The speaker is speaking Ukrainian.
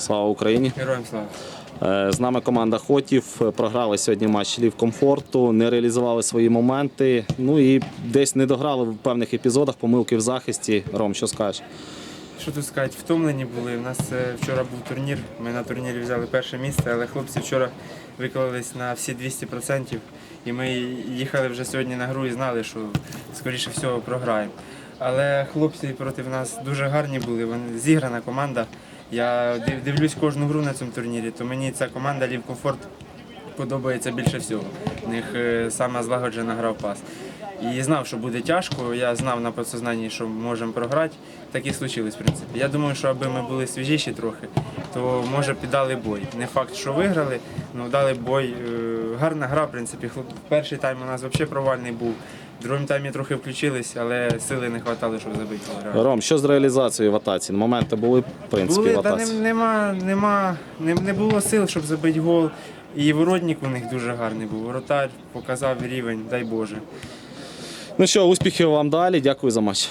Слава Україні! Героям слава. Е, З нами команда Хотів. Програли сьогодні матч Лів комфорту, не реалізували свої моменти. Ну і десь не дограли в певних епізодах, помилки в захисті. Ром, що скажеш? Що тут сказати, втомлені були. У нас е, вчора був турнір. Ми на турнірі взяли перше місце, але хлопці вчора виклались на всі 200%. І ми їхали вже сьогодні на гру і знали, що скоріше всього програємо. Але хлопці проти нас дуже гарні були. Вони зіграна команда. Я дивлюсь кожну гру на цьому турнірі, то мені ця команда Лів Комфорт подобається більше всього. У них е, саме злагоджена гра в пас. І знав, що буде тяжко. Я знав на підсознанні, що можемо програти. Так і случилось, в принципі. Я думаю, що аби ми були свіжіші трохи, то може піддали бой. Не факт, що виграли, але дали бой. Е, Гарна гра, в принципі. Перший тайм у нас взагалі провальний був. В другому таймі трохи включились, але сили не вистачало, щоб забити. Ром, що з реалізацією в атаці? Моменти були, в принципі, Були, в атаці. не, нема, нема, не, не було сил, щоб забити гол. І воротник у них дуже гарний був. Воротар показав рівень, дай Боже. Ну що, успіхів вам далі. Дякую за матч.